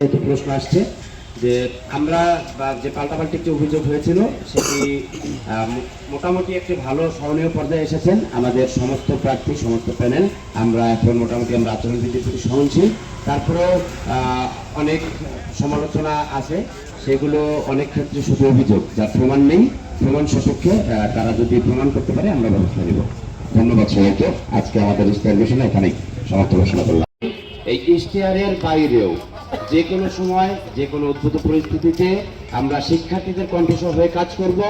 যেহেতু প্রশ্ন আসছে যে আমরা বা যে পাল্টাপাল্টি একটি অভিযোগ হয়েছিল, সেটি মোটামুটি একটি ভালো স্মরণীয় পর্যায়ে এসেছেন আমাদের সমস্ত প্রার্থী, সমস্ত প্যানেল। আমরা এখন মোটামুটি আমরা আচরণবিধির প্রতি সহনশীল। তারপরেও অনেক সমালোচনা আছে। সেগুলো অনেক ক্ষেত্রে শুধু অভিযোগ, যার প্রমাণ নেই। প্রমাণ সপক্ষে তারা যদি প্রমাণ করতে পারে, আমরা ব্যবস্থা নেব। ধন্যবাদ সবাইকে। আজকে আমাদের ইস্তার বিষয় এখানেই সমাপ্ত ঘোষণা করলাম। এই ইশতেহারের বাইরেও যে কোনো সময় যে কোনো উদ্ভূত পরিস্থিতিতে আমরা শিক্ষার্থীদের কণ্ঠস্বর হয়ে কাজ করব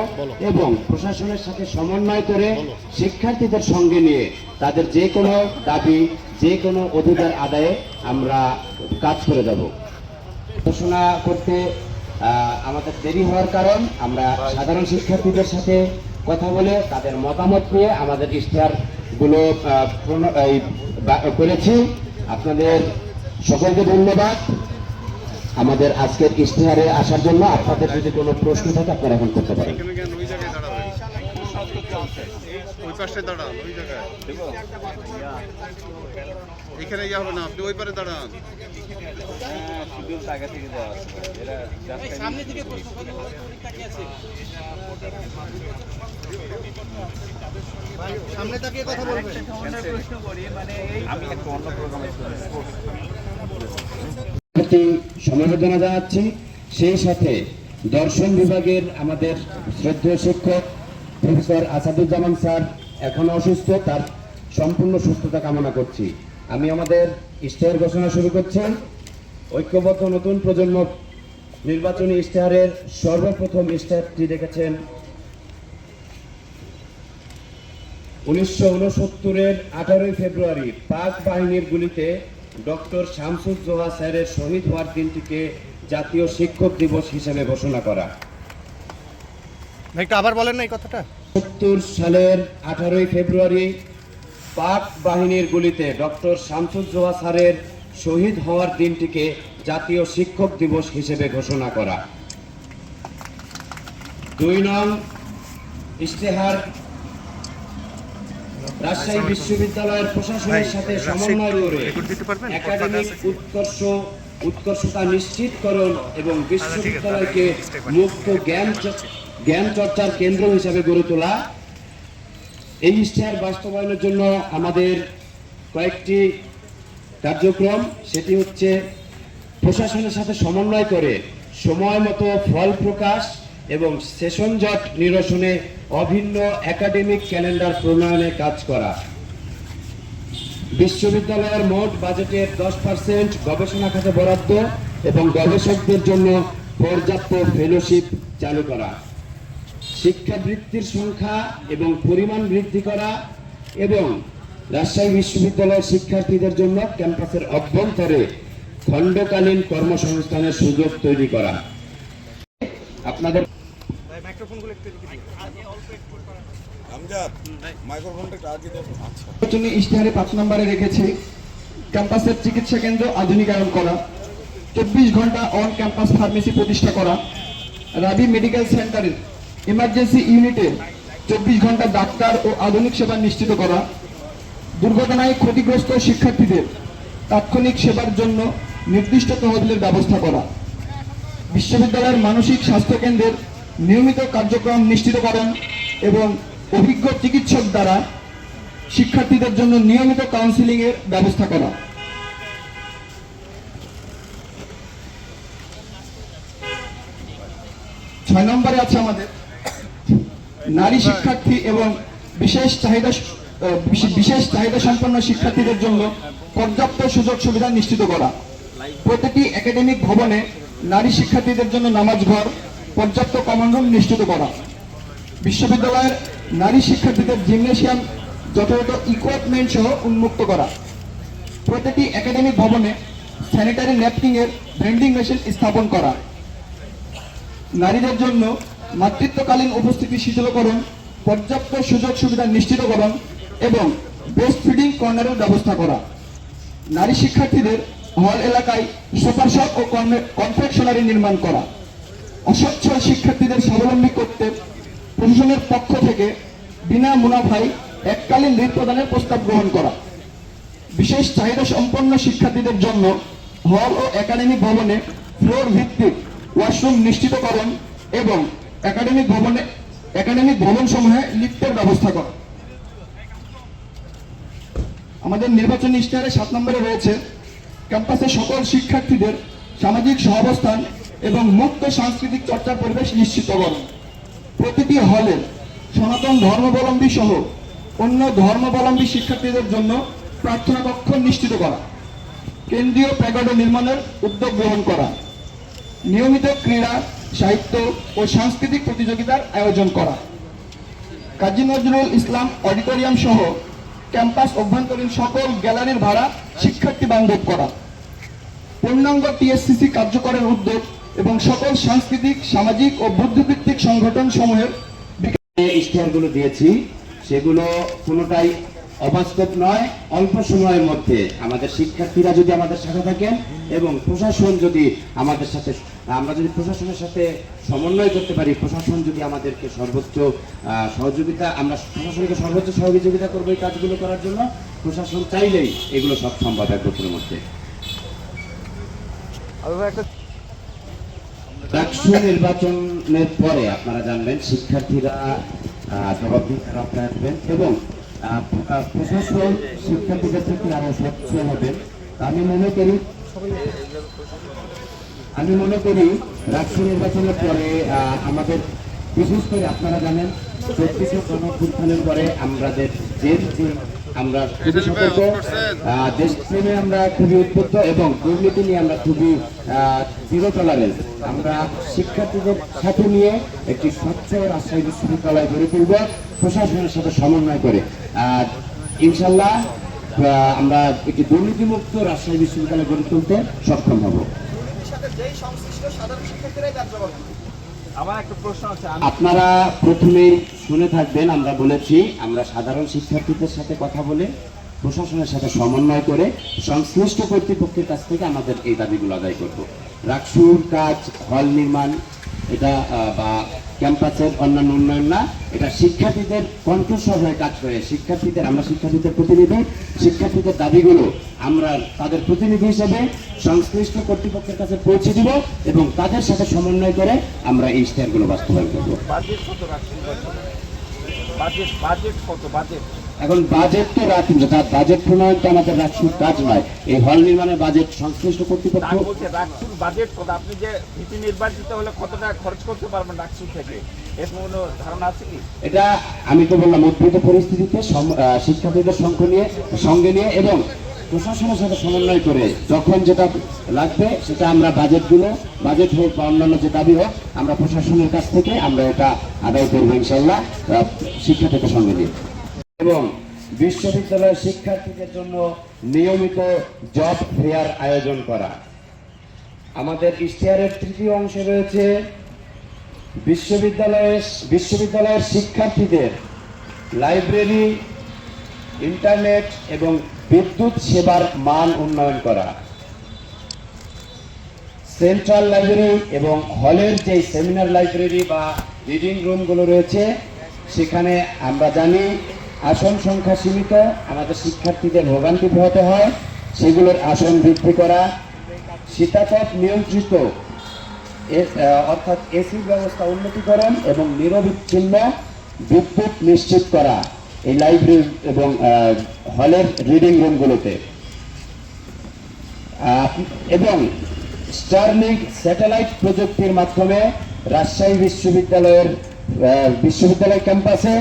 এবং প্রশাসনের সাথে সমন্বয় করে শিক্ষার্থীদের সঙ্গে নিয়ে তাদের যে কোনো দাবি যে কোনো অধিকার আদায়ে আমরা কাজ করে যাব। ঘোষণা করতে আমাদের দেরি হওয়ার কারণ আমরা সাধারণ শিক্ষার্থীদের সাথে কথা বলে তাদের মতামত নিয়ে আমাদের ইশতেহারগুলো করেছি। আপনাদের সকলকে ধন্যবাদ। আমাদের আজকের ইশতেহারে আসার জন্য আপনাদের যদি কোনো প্রশ্ন থাকে আপনারা এখন করতে পারেন। এখানে ওই জায়গায় দাঁড়াবে। ওই পাশে দাঁড়ান এখানে ইয়ে হবে না আপনি ওই পারে দাঁড়ান। সামনে তাকিয়ে কথা বলবেন। প্রতি সমবেদনা জানাচ্ছি। সেই সাথে দর্শন বিভাগের আমাদের শ্রদ্ধেয় শিক্ষক প্রফেসর আসাদুজ্জামান স্যার এখনও অসুস্থ, তার সম্পূর্ণ সুস্থতা কামনা করছি। আমি আমাদের ইশতেহার ঘোষণা শুরু করছি। ঐক্যবদ্ধ নতুন প্রজন্ম নির্বাচনী ইশতেহারের সর্বপ্রথম ইশতেহারটি দেখেছেন উনিশশো উনসত্তরের আঠারোই ফেব্রুয়ারি পাক বাহিনীর গুলিতে ডক্টর শামসুজ্জোহা স্যারের শহীদ হওয়ার দিনটিকে জাতীয় শিক্ষক দিবস হিসেবে ঘোষণা করা। একটু আবার বলেন না এই কথাটা। সত্তর সালের আঠারোই ফেব্রুয়ারি পাক বাহিনীর গুলিতে ডক্টর শামসুজ্জোহা স্যারের শহীদ হওয়ার দিনটিকে জাতীয় শিক্ষক দিবস হিসেবে ঘোষণা করা। দুই নং ইশতেহার রাজশাহী বিশ্ববিদ্যালয়ের প্রশাসনের সাথে সমন্বয় করে একাডেমিক উৎকর্ষ উৎকর্ষতা নিশ্চিতকরণ এবং বিশ্ববিদ্যালয়কে মুক্ত জ্ঞান জ্ঞান চর্চার কেন্দ্র হিসাবে গড়ে তোলা। এই ইশতেহার বাস্তবায়নের জন্য আমাদের কয়েকটি কার্যক্রম সেটি হচ্ছে প্রশাসনের সাথে সমন্বয় করে সময় মতো ফল প্রকাশ এবং সেশন জট নিরসনে অভিন্ন একাডেমিক ক্যালেন্ডার প্রণয়নে কাজ করা। বিশ্ববিদ্যালয়ের মোট বাজেটের দশ পার্সেন্ট গবেষণা খাতে বরাদ্দ এবং গবেষকদের জন্য পর্যাপ্ত ফেলোশিপ চালু করা। শিক্ষাবৃত্তির সংখ্যা এবং পরিমাণ বৃদ্ধি করা এবং রাজশাহী বিশ্ববিদ্যালয়ের শিক্ষার্থীদের জন্য ক্যাম্পাসের অভ্যন্তরে খণ্ডকালীন কর্মসংস্থানের সুযোগ তৈরি করা। আপনাদের মাইক্রোফোনগুলো একটু। আমজাদ মাইক্রোফোনটা একটু আগে আচ্ছা। নির্বাচনী ইশতেহারে পাঁচ নম্বরে রেখেছি ক্যাম্পাসের চিকিৎসা কেন্দ্র আধুনিকায়ন করা চব্বিশ ঘণ্টা অন ক্যাম্পাস ফার্মেসি প্রতিষ্ঠা করা রাবি মেডিকেল সেন্টারের ইমার্জেন্সি ইউনিটে চব্বিশ ঘণ্টা ডাক্তার ও আধুনিক সেবা নিশ্চিত করা দুর্ঘটনায় ক্ষতিগ্রস্ত শিক্ষার্থীদের তাৎক্ষণিক সেবার জন্য নির্দিষ্ট তহবিলের ব্যবস্থা করা বিশ্ববিদ্যালয়ের মানসিক স্বাস্থ্য কেন্দ্রের নিয়মিত কার্যক্রম নিশ্চিতকরণ এবং অভিজ্ঞ চিকিৎসক দ্বারা শিক্ষার্থীদের জন্য নিয়মিত কাউন্সিলিং এর ব্যবস্থা করা। ছয় নম্বরে আছে আমাদের নারী শিক্ষার্থী এবং বিশেষ চাহিদা বিশেষ চাহিদা সম্পন্ন শিক্ষার্থীদের জন্য পর্যাপ্ত সুযোগ সুবিধা নিশ্চিত করা। প্রতিটি একাডেমিক ভবনে নারী শিক্ষার্থীদের জন্য নামাজ ঘর পর্যাপ্ত কমন নিশ্চিত করা। বিশ্ববিদ্যালয়ের নারী শিক্ষার্থীদের জিমনেশিয়াম যথাযথ ইকুইপমেন্ট সহ উন্মুক্ত করা। প্রতিটি একাডেমিক ভবনে স্যানিটারি ন্যাপকিং এর ভেন্ডিং মেশিন স্থাপন করা। নারীদের জন্য মাতৃত্বকালীন উপস্থিতি শীতলকরণ পর্যাপ্ত সুযোগ সুবিধা নিশ্চিতকরণ এবং ব্রেস্ট ফিডিং কর্নারের ব্যবস্থা করা। নারী শিক্ষার্থীদের হল এলাকায় সুপার শপ ও কনফেকশনারি নির্মাণ করা। অসচ্ছল শিক্ষার্থীদের স্বাবলম্বী করতে প্রশাসনের পক্ষ থেকে বিনা মুনাফায় এককালীন ঋণ প্রদানের প্রস্তাব গ্রহণ করা। বিশেষ চাহিদা সম্পন্ন শিক্ষার্থীদের জন্য হল ও একাডেমিক ভবনে ফ্লোর ভিত্তিক ওয়াশরুম নিশ্চিতকরণ এবং একাডেমিক ভবনে একাডেমিক ভবন সমূহে লিফটের ব্যবস্থা করা আমাদের নির্বাচনী ইশতেহারে সাত নম্বরে রয়েছে ক্যাম্পাসে সকল শিক্ষার্থীদের সামাজিক সহাবস্থান এবং মুক্ত সাংস্কৃতিক চর্চার পরিবেশ নিশ্চিতকরণ প্রতিটি হলে সনাতন ধর্মাবলম্বী সহ অন্য ধর্মাবলম্বী শিক্ষার্থীদের জন্য প্রার্থনা কক্ষ নিশ্চিত করা, কেন্দ্রীয় প্যাগড নির্মাণের উদ্যোগ গ্রহণ করা, নিয়মিত ক্রীড়া, সাহিত্য ও সাংস্কৃতিক প্রতিযোগিতার আয়োজন করা। কাজী নজরুল ইসলাম অডিটোরিয়াম সহ ক্যাম্পাস অভ্যন্তরীণ সকল গ্যালারির ভাড়া শিক্ষার্থী বান্ধব করা। পূর্ণাঙ্গ টিএসসিসি কার্যকরের উদ্যোগ এবং সকল সাংস্কৃতিক সামাজিক ও বুদ্ধিভিত্তিক সংগঠন সমূহের যে ইশতেহারগুলো দিয়েছি সেগুলো কোনোটাই অবাস্তব নয় অল্প সময়ের মধ্যে আমাদের শিক্ষার্থীরা যদি আমাদের সাথে থাকেন এবং প্রশাসন যদি আমাদের সাথে আমরা যদি প্রশাসনের সাথে সমন্বয় করতে পারি প্রশাসন যদি আমাদেরকে সর্বোচ্চ আহ, সহযোগিতা আমরা প্রশাসনকে সর্বোচ্চ সহযোগিতা করব এই কাজগুলো করার জন্য প্রশাসন চাইলেই এগুলো সব সম্ভব এক বছরের মধ্যে। ডাকসু নির্বাচনের পরে আপনারা জানবেন শিক্ষার্থীরা আহ, জবাবদিহিতার আওতায় আসবেন এবং প্রশাসন শিক্ষার্থীদের প্রতি আরও স্বচ্ছ হবেন। আমি মনে করি আমি মনে করি রাষ্ট্র নির্বাচনের পরে আমাদের বিশেষ করে আপনারা জানেন চব্বিশে গণঅভ্যুত্থানের পরে আমাদের যে আমরা খুবই সতর্ক দেশপ্রেমে আমরা খুবই উদ্বুদ্ধ এবং দুর্নীতি নিয়ে আমরা খুবই জিরো টলারেন্স আমরা শিক্ষার্থীদের সাথে নিয়ে একটি স্বচ্ছ রাজশাহী বিশ্ববিদ্যালয় গড়ে তুলব প্রশাসনের সাথে সমন্বয় করে। আর ইনশাল্লাহ আহ, আমরা একটি দুর্নীতিমুক্ত রাজশাহী বিশ্ববিদ্যালয় গড়ে তুলতে সক্ষম হব। একটা প্রশ্ন আছে আপনারা প্রথমেই শুনে থাকবেন, আমরা বলেছি, আমরা সাধারণ শিক্ষার্থীদের সাথে কথা বলে, প্রশাসনের সাথে সমন্বয় করে, সংশ্লিষ্ট কর্তৃপক্ষের কাছ থেকে আমাদের এই দাবিগুলো আদায় করব। রাকসুর কাজ, হল নির্মাণ, এটা বা ক্যাম্পাসের অন্যান্য উন্নয়ন না, এটা শিক্ষার্থীদের কণ্ঠস্বর হয়ে কাজ করে। শিক্ষার্থীদের, আমরা শিক্ষার্থীদের প্রতিনিধি, শিক্ষার্থীদের দাবিগুলো আমরা তাদের প্রতিনিধি হিসেবে সংশ্লিষ্ট কর্তৃপক্ষের কাছে পৌঁছে দিব এবং তাদের সাথে সমন্বয় করে আমরা এই ইশতেহারগুলো বাস্তবায়ন করব। বাজেট কত বাজেট বাজেট কত? বাজেট? এখন বাজেট তো বাজেট প্রণয়ন তো আমাদের রাষ্ট্রের কাজ নয়। এই হল নির্মাণের বাজেট সংশ্লিষ্ট কর্তৃপক্ষ রাকসুর বাজেট কত? আপনি যে ভিপি নির্বাচিত হলে কত টাকা খরচ করতে পারবেন রাকসুর থেকে? এর কোনো ধারণা আছে কি? এটা আমি তো বললাম উদ্ভূত পরিস্থিতিতে শিক্ষার্থীদের সঙ্গ নিয়ে সঙ্গে নিয়ে এবং প্রশাসনের সাথে সমন্বয় করে যখন যেটা লাগবে সেটা আমরা বাজেটগুলো বাজেট হোক বা অন্যান্য যে দাবি হোক আমরা প্রশাসনের কাছ থেকে আমরা এটা আদায় করব ইনশাল্লাহ আহ, শিক্ষার্থীদের সঙ্গে নিয়ে। এবং বিশ্ববিদ্যালয়ের শিক্ষার্থীদের জন্য নিয়মিত জব ফেয়ার আয়োজন করা। আমাদের ইশতেহারের তৃতীয় অংশে রয়েছে বিশ্ববিদ্যালয়ের বিশ্ববিদ্যালয়ের শিক্ষার্থীদের লাইব্রেরি, ইন্টারনেট এবং বিদ্যুৎ সেবার মান উন্নয়ন করা। সেন্ট্রাল লাইব্রেরি এবং হলের যে সেমিনার লাইব্রেরি বা রিডিং রুমগুলো রয়েছে, সেখানে আমরা জানি আসন সংখ্যা সীমিত, আমাদের শিক্ষার্থীদের ভোগান্তি পোহাতে হয়। সেগুলোর আসন বৃদ্ধি করা। শীতাতপ নিয়ন্ত্রিত অর্থাৎ এসির ব্যবস্থা উন্নতিকরণ এবং নিরবিচ্ছিন্ন বিদ্যুৎ নিশ্চিত করা এই লাইব্রেরি এবং হলের রিডিং রুমগুলোতে এবং স্টারলিংক স্যাটেলাইট প্রযুক্তির মাধ্যমে রাজশাহী বিশ্ববিদ্যালয়ের বিশ্ববিদ্যালয় ক্যাম্পাসে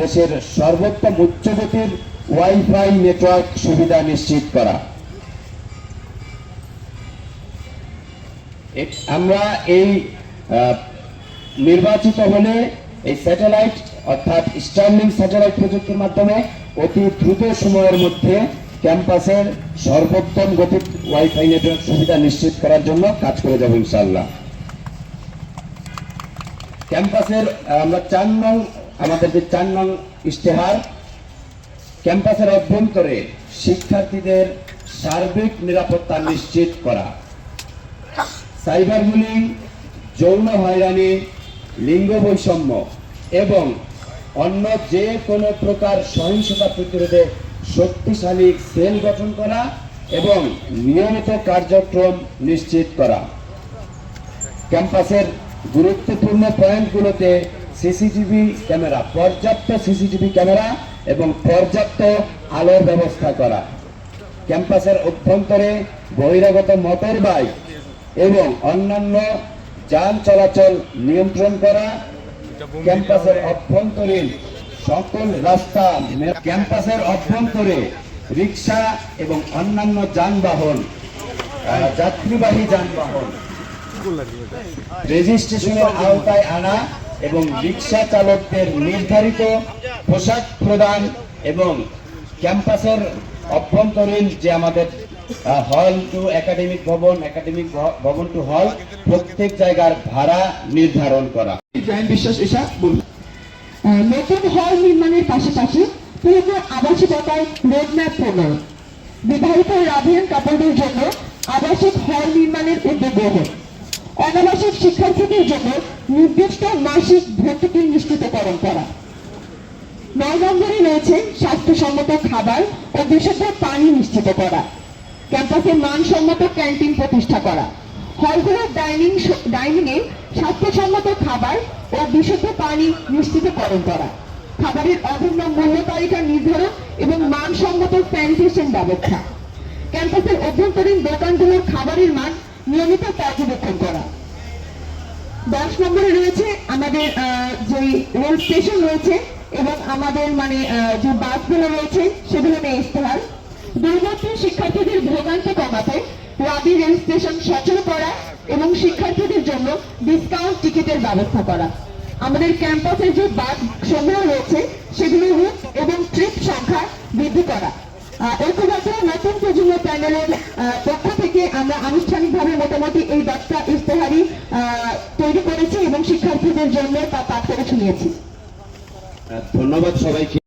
দেশের সর্বোত্তম উচ্চগতির ওয়াইফাই নেটওয়ার্ক সুবিধা নিশ্চিত করা। আমরা এই নির্বাচিত হলে এই স্যাটেলাইট অর্থাৎ স্টার্লিং স্যাটেলাইট প্রযুক্তির মাধ্যমে অতি দ্রুত সময়ের মধ্যে ক্যাম্পাসের সর্বোত্তম গতির ওয়াইফাই নেটওয়ার্ক সুবিধা নিশ্চিত করার জন্য কাজ করে যাব ইনশাল্লাহ ক্যাম্পাসের, আমরা চার নং আমাদের যে চার নং ইশতেহার, ক্যাম্পাসের অভ্যন্তরে শিক্ষার্থীদের সার্বিক নিরাপত্তা নিশ্চিত করা। সাইবার বুলিং যৌন হয়রানি, লিঙ্গ বৈষম্য এবং অন্য যে কোনো প্রকার সহিংসতা প্রতিরোধে শক্তিশালী সেল গঠন করা এবং নিয়মিত কার্যক্রম নিশ্চিত করা। ক্যাম্পাসের গুরুত্বপূর্ণ পয়েন্টগুলোতে সিসিটিভি ক্যামেরা পর্যাপ্ত সিসিটিভি ক্যামেরা এবং পর্যাপ্ত আলোর ব্যবস্থা করা। ক্যাম্পাসের অভ্যন্তরে বহিরাগত মোটর বাইক এবং অন্যান্য যান চলাচল নিয়ন্ত্রণ করা। ক্যাম্পাসের অভ্যন্তরীণ সকল রাস্তা ক্যাম্পাসের অভ্যন্তরে রিক্সা এবং অন্যান্য যানবাহন যাত্রীবাহী যানবাহন। রেজিস্ট্রেশনের আওতায় আনা এবং রিক্সা চালকদের নির্ধারিত পোশাক প্রদান এবং ক্যাম্পাসের অভ্যন্তরীণ যে আমাদের হল টু একাডেমিক ভবন একাডেমিক ভবন টু হল প্রত্যেক জায়গার ভাড়া নির্ধারণ করা। বিশ্বাস এসা বলুন। নতুন হল নির্মাণের পাশাপাশি পূর্ণ আবাসিকতায় রোডম্যাপ প্রণয়ন বিবাহিত রাধিয়ান কাপড়দের জন্য আবাসিক হল নির্মাণের উদ্যোগ গ্রহণ অনাবাসিক শিক্ষার্থীদের জন্য নির্দিষ্ট মাসিক ভর্তুকি নিশ্চিতকরণ করা নয় নম্বরে রয়েছে স্বাস্থ্যসম্মত খাবার ও বিশুদ্ধ পানি নিশ্চিত করা। ক্যাম্পাসে মানসম্মত ক্যান্টিন প্রতিষ্ঠা করা। হলগুলোর ডাইনিং ডাইনিং এ স্বাস্থ্যসম্মত খাবার ও বিশুদ্ধ পানি নিশ্চিতকরণ করা খাবারের অভিন্ন মূল্য তালিকা নির্ধারণ এবং মানসম্মত স্যানিটেশন ব্যবস্থা। ক্যাম্পাসের অভ্যন্তরীণ দোকানগুলোর খাবারের মান নিয়মিত পর্যবেক্ষণ করা। দশ নম্বরে রয়েছে আমাদের যে রেল স্টেশন রয়েছে এবং আমাদের মানে যে বাসগুলো রয়েছে সেগুলো নিয়ে ইস্তেহার দূরবর্তী শিক্ষার্থীদের ভোগান্তি কমাতে রাবি রেল স্টেশন সচল করা এবং শিক্ষার্থীদের জন্য ডিসকাউন্ট টিকিটের ব্যবস্থা করা। আমাদের ক্যাম্পাসের যে বাস সমূহ রয়েছে সেগুলো রুট এবং ট্রিপ সংখ্যা বৃদ্ধি করা। ঐক্যবদ্ধ নতুন প্রজন্ম প্যানেলের পক্ষ থেকে আমরা আনুষ্ঠানিকভাবে মোটামুটি এই দশটা ইশতেহারি তৈরি করেছি এবং শিক্ষার্থীদের জন্য তা পাঠ করে ধন্যবাদ সবাইকে।